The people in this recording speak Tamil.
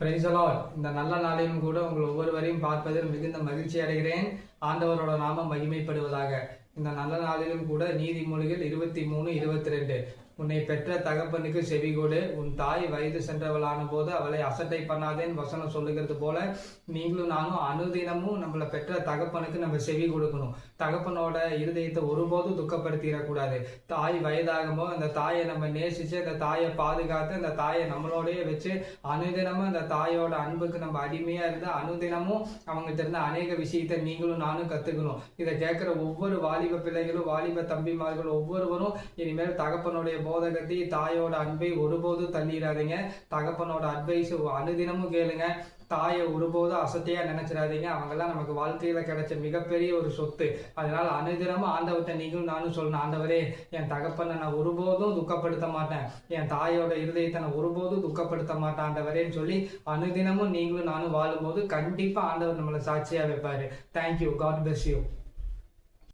பிரைசலால் இந்த நல்ல நாளையும் கூட உங்கள் ஒவ்வொருவரையும் பார்ப்பதில் மிகுந்த மகிழ்ச்சி அடைகிறேன். ஆண்டவரோட நாமம் மகிமைப்படுவதாக. இந்த நல்ல நாளிலும் கூட நீதிமொழிகள் இருபத்தி மூணு இருபத்தி ரெண்டு உன்னை பெற்ற தகப்பனுக்கு செவி கொடு. உன் தாய் வயது சென்றவளான போது அவளை அசட்டை பண்ணாதேன்னு வசனம் சொல்லுகிறது போல நீங்களும் நானும் அனுதினமும் நம்மளை பெற்ற தகப்பனுக்கு நம்ம செவி கொடுக்கணும். தகப்பனோட இருதயத்தை ஒருபோதும் துக்கப்படுத்திடக்கூடாது. தாய் வயதாகும்போது அந்த தாயை நம்ம நேசிச்சு அந்த தாயை பாதுகாத்து அந்த தாயை நம்மளோடயே வச்சு அனுதினமும் அந்த தாயோட அன்புக்கு நம்ம அடிமையா இருந்து அனுதினமும் அவங்ககிட்ட இருந்து அநேக விஷயத்தை நீங்களும் நானும் கத்துக்கணும். இதை கேட்கிற ஒவ்வொரு வாலிப பிள்ளைகளும் வாலிப தம்பிமார்கள் ஒவ்வொருவரும் இனிமேல் தகப்பனுடைய போதகத்தை தாயோட அன்பை ஒருபோதும் தள்ளிடாதீங்க. தகப்பனோட அட்வைஸ் அனுதினமும் கேளுங்க. தாயை ஒருபோதும் அசத்தையா நினைச்சிடாதீங்க. அவங்கெல்லாம் நமக்கு வாழ்க்கையில கிடைச்ச மிகப்பெரிய ஒரு சொத்து. அதனால அனுதினமும் ஆண்டவர்கிட்ட நீங்களும் நானும் சொல்லணும். ஆண்டவரே என் தகப்பனை நான் ஒருபோதும் துக்கப்படுத்த மாட்டேன். என் தாயோட இருதயத்தை நான் ஒருபோதும் துக்கப்படுத்த மாட்டேன். ஆண்டவரேன்னு சொல்லி அனுதினமும் நீங்களும் நானும் வாழும்போது கண்டிப்பா ஆண்டவர் நம்மளை சாட்சியா வைப்பாரு. Thank you God bless you